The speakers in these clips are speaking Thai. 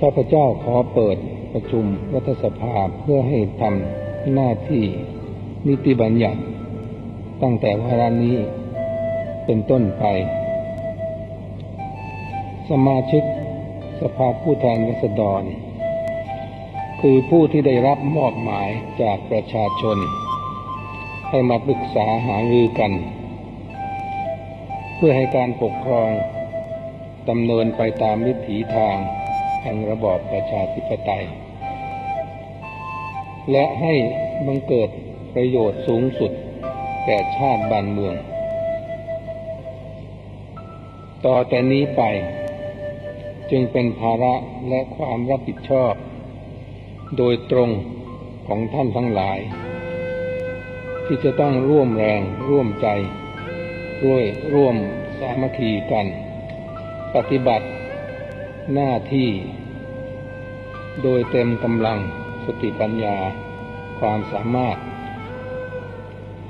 ข้าพเจ้าขอเปิดประชุมรัฐสภาเพื่อให้ทำหน้าที่นิติบัญญัติ ตั้งแต่วาระนี้เป็นต้นไป สมาชิกสภาผู้แทนราษฎร คือผู้ที่ได้รับมอบหมายจากประชาชน ให้มาปรึกษาหารือกัน เพื่อให้การปกครองดำเนินไปตามวิถีทาง แห่งระบอบประชาธิปไตย และให้บังเกิดประโยชน์สูงสุดแก่ชาติบ้านเมือง ต่อแต่นี้ไป จึงเป็นภาระและความรับผิดชอบ โดยตรงของท่านทั้งหลาย ที่จะต้องร่วมแรงร่วมใจด้วยร่วมสามัคคีกัน ปฏิบัติ หน้าที่ โดยเต็มกำลังสติปัญญาความสามารถ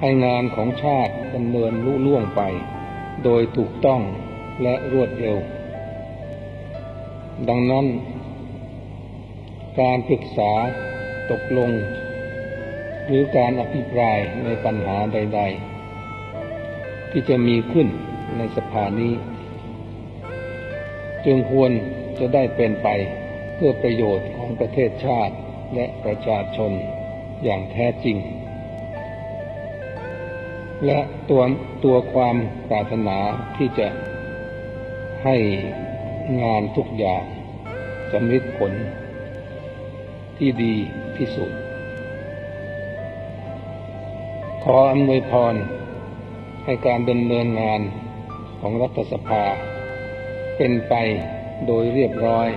ให้งานของชาติดำเนินลุล่วงไป โดยถูกต้องและรวดเร็ว ดังนั้น การปรึกษาตกลง หรือการอภิปรายในปัญหาใด ๆ ที่จะมีขึ้นในสภานี้ จึงควร จะได้เป็นไปเพื่อประโยชน์ของประเทศชาติและประชาชนอย่างแท้จริง และตัวตัวความปรารถนาที่จะให้งานทุกอย่างสำเร็จผลที่ดีที่สุด ขออำนวยพรให้การดำเนินงานของรัฐสภาเป็นไป โดยเรียบร้อย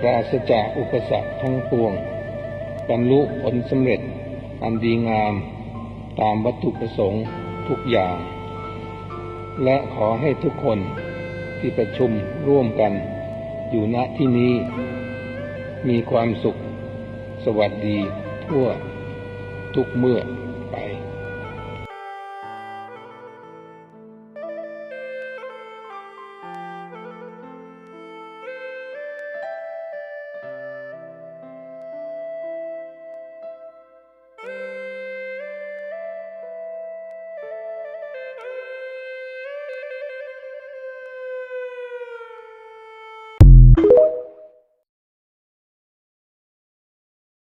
ปราศจากอุปสรรคทั้งปวงบรรลุผลสำเร็จอันดีงามตามวัตถุประสงค์ทุกอย่าง และขอให้ทุกคนที่ประชุมร่วมกันอยู่ณที่นี้ มีความสุข สวัสดีทั่วทุกเมื่อไป